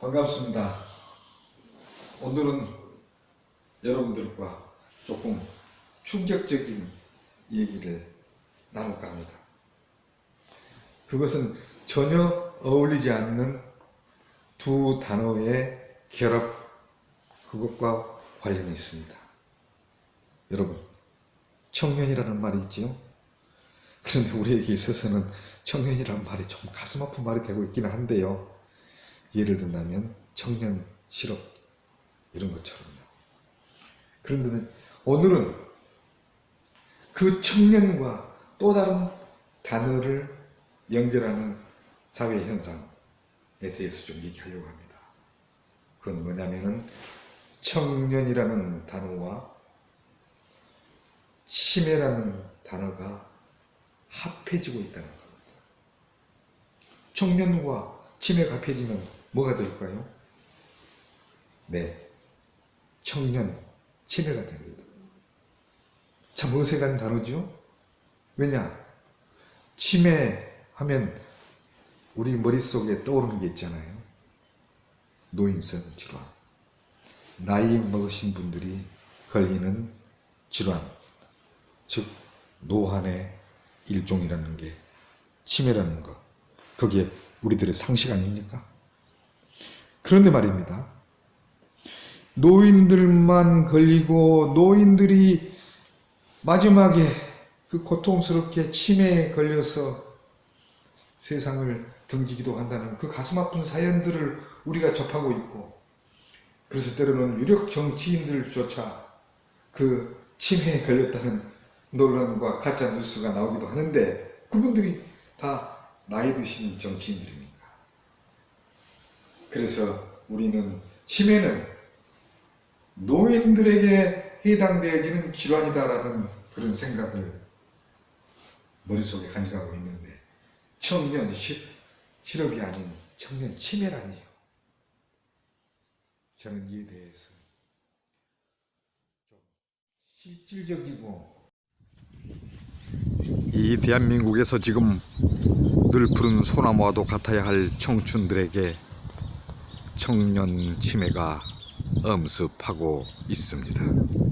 반갑습니다. 오늘은 여러분들과 조금 충격적인 얘기를 나눌까 합니다. 그것은 전혀 어울리지 않는 두 단어의 결합, 그것과 관련이 있습니다. 여러분, 청년이라는 말이 있지요? 그런데 우리에게 있어서는 청년이라는 말이 좀 가슴 아픈 말이 되고 있기는 한데요. 예를 든다면 청년 실업 이런 것처럼요. 그런데 오늘은 그 청년과 또 다른 단어를 연결하는 사회 현상에 대해서 좀 얘기하려고 합니다. 그건 뭐냐면은 청년이라는 단어와 치매라는 단어가 합해지고 있다는 겁니다. 청년과 치매가 합해지면 뭐가 될까요? 네, 청년, 치매가 됩니다. 참 어색한 단어죠? 왜냐? 치매 하면 우리 머릿속에 떠오르는 게 있잖아요. 노인성 질환. 나이 먹으신 분들이 걸리는 질환. 즉, 노환의 일종이라는 게 치매라는 것. 그게 우리들의 상식 아닙니까? 그런데 말입니다. 노인들만 걸리고 노인들이 마지막에 그 고통스럽게 치매에 걸려서 세상을 등지기도 한다는 그 가슴 아픈 사연들을 우리가 접하고 있고 그래서 때로는 유력 정치인들조차 그 치매에 걸렸다는 논란과 가짜 뉴스가 나오기도 하는데 그분들이 다 나이 드신 정치인들입니까? 그래서 우리는 치매는 노인들에게 해당되어지는 질환이다라는 그런 생각을 머릿속에 간직하고 있는데 청년 시, 실업이 아닌 청년 치매라니요. 저는 이에 대해서 좀 실질적이고 이 대한민국에서 지금 늘 푸른 소나무와도 같아야 할 청춘들에게 청년 치매가 엄습하고 있습니다.